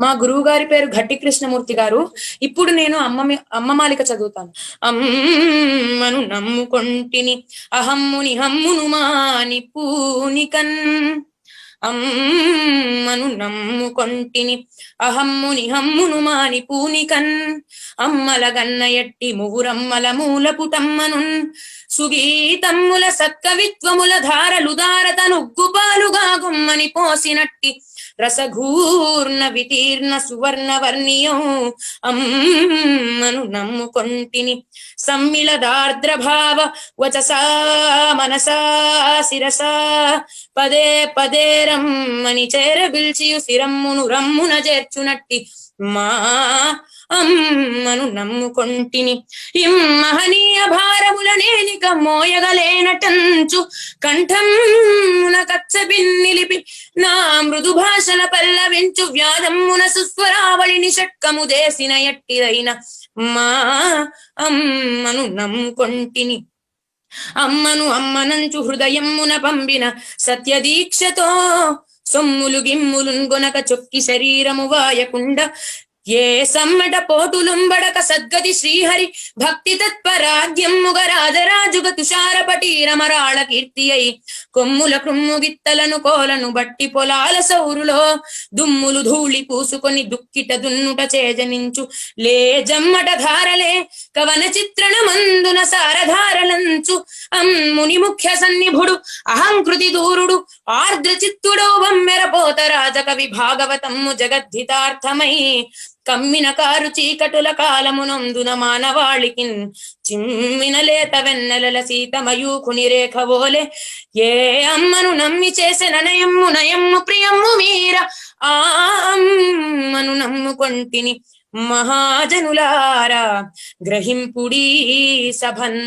మా గురువు గారి పేరు గట్టి కృష్ణమూర్తి గారు. ఇప్పుడు నేను అమ్మ అమ్మమాలిక అమ్మ మాలిక చదువుతాను. అమ్మను నమ్ముకొంటిని అహమ్ముని హమ్మును మాని పూనికన్. అమ్మను నమ్ముకొంటిని అహమ్ముని హమ్మును మాని పూనికన్. అమ్మల గన్న ఎట్టి మువురమ్మల మూల పుటమ్మనున్ సుగీతమ్ముల సత్కవిత్వముల ధారలు దారతనుగ్గుపాలుగా గుమ్మని పోసినట్టి రసఘూర్ణ వితీర్ణ సువర్ణ వర్ణియం అమ్మను నమ్ముకొంటిని సమ్మిళదార్ద్రభావ వచసా మనసా శిరసా. పదే పదే రమ్మని చేరబిల్చియు శిరమ్మును రమ్మున చేర్చునట్టి మా అమ్మను నమ్ముకొంటిని. ఇం మహనీయ భారముల నేనిక మోయగలేనటంచు కంఠమున కచ్చబిన్నిలిపి నా మృదు భాషల పల్లవించు వ్యాధమ్మున సుస్వరావళిని షట్కము దేసిన ఎట్టిదైన మా అమ్మను నమ్ముకొంటిని. అమ్మను అమ్మనంచు హృదయమ్మున పంపిన సత్యదీక్షతో సొమ్ములు గిమ్ములున్ గొనక చొక్కి శరీరము వాయకుండ ఏ సమ్మట పోటులుంబడక సద్గతి శ్రీహరి భక్తి తత్పరాగ్యమ్ముగ రాజరాజుగ తుషార పటీరమరాళ కీర్తి అయి కొమ్ముల క్రుమ్ముగిత్తలను కోలను బట్టి పొలాల సౌరులో దుమ్ములు ధూళి పూసుకొని దుక్కిట దున్నుట చేజనించు. లే జమ్మట ధారలే కవన చిత్రణ మందున సారధారలంచు. అమ్ముని ముఖ్య సన్నిభుడు అహంకృతి దూరుడు ఆర్ద్ర చిత్తుడో రాజకవి భాగవతమ్ము జగద్ధితార్థమై కమ్మిన కారు చీకటుల కాలమునందున మానవాళికి చిమ్మిన లేత వెన్నెలల సీతమయూకుని రేఖవోలే ఏ అమ్మను నమ్మి చేసిన నయమ్ము నయమ్ము ప్రియమ్ము మీర ఆ అమ్మను నమ్ముకొంటిని మహాజనులారా గ్రహింపుడీ సభన్.